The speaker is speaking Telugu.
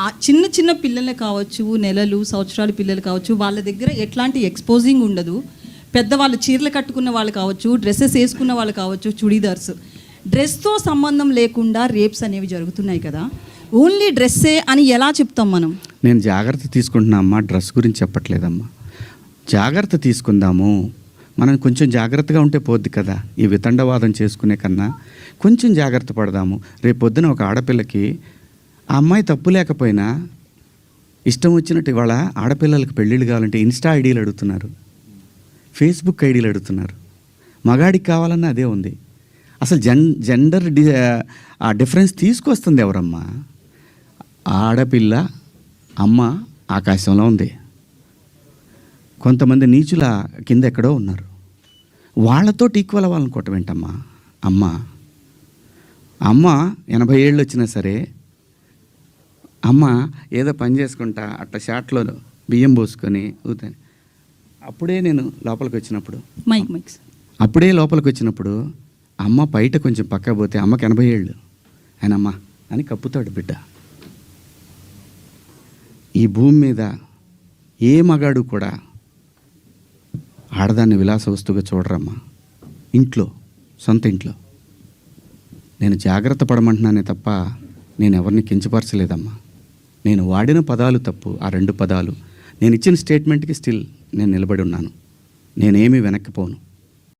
ఆ చిన్న చిన్న పిల్లలు కావచ్చు నెలలు సంవత్సరాలు పిల్లలు కావచ్చు వాళ్ళ దగ్గర ఎట్లాంటి ఎక్స్పోజింగ్ ఉండదు. పెద్దవాళ్ళు చీరలు కట్టుకున్న వాళ్ళు కావచ్చు డ్రెస్సెస్ వేసుకున్న వాళ్ళు కావచ్చు చుడీదార్స్. డ్రెస్తో సంబంధం లేకుండా రేప్స్ అనేవి జరుగుతున్నాయి కదా. ఓన్లీ డ్రెస్సే అని ఎలా చెప్తాం మనం? నేను జాగ్రత్త తీసుకుంటున్నా అమ్మా డ్రెస్ గురించి చెప్పట్లేదమ్మా. జాగ్రత్త తీసుకుందాము. మనం కొంచెం జాగ్రత్తగా ఉంటే పోద్ది కదా ఈ వితండవాదం చేసుకునే కన్నా. కొంచెం జాగ్రత్త పడదాము. రేపొద్దున ఒక ఆడపిల్లకి ఆ అమ్మాయి తప్పు లేకపోయినా ఇష్టం వచ్చినట్టు ఇవాళ ఆడపిల్లలకు పెళ్ళిళ్ళు కావాలంటే ఇన్స్టా ఐడీలు అడుగుతున్నారు. ఫేస్బుక్ ఐడీలు అడుగుతున్నారు. మగాడికి కావాలన్నా అదే ఉంది. అసలు జెన్ జెండర్ డి ఆ డిఫరెన్స్ తీసుకొస్తుంది ఎవరమ్మా? ఆడపిల్ల అమ్మ ఆకాశంలో ఉంది. కొంతమంది నీచుల కింద ఎక్కడో ఉన్నారు. వాళ్ళతో ఈక్వల్ అవ్వాలనుకోవటం ఏంటమ్మా? అమ్మ. అమ్మ ఎనభై ఏళ్ళు వచ్చినా సరే అమ్మ ఏదో పని చేసుకుంటా అట్లా షాట్లో బియ్యం పోసుకొని ఊతాను అప్పుడే నేను లోపలికి వచ్చినప్పుడు మైక్ మైక్స్ అప్పుడే లోపలికి వచ్చినప్పుడు అమ్మ బయట కొంచెం పక్క పోతే అమ్మకి ఎనభై ఏళ్ళు. ఆయన అమ్మ అని కప్పుతాడు బిడ్డ. ఈ భూమి మీద ఏ మగాడు కూడా ఆడదాన్ని విలాస వస్తువుగా చూడరమ్మా. ఇంట్లో సొంత ఇంట్లో. నేను జాగ్రత్త పడమంటున్నానే తప్ప నేను ఎవరిని కించపరచలేదమ్మా. నేను వాడిన పదాలు తప్పు ఆ రెండు పదాలు. నేను ఇచ్చిన స్టేట్మెంట్కి స్టిల్ నేను నిలబడి ఉన్నాను. నేనేమి వెనక్కిపోను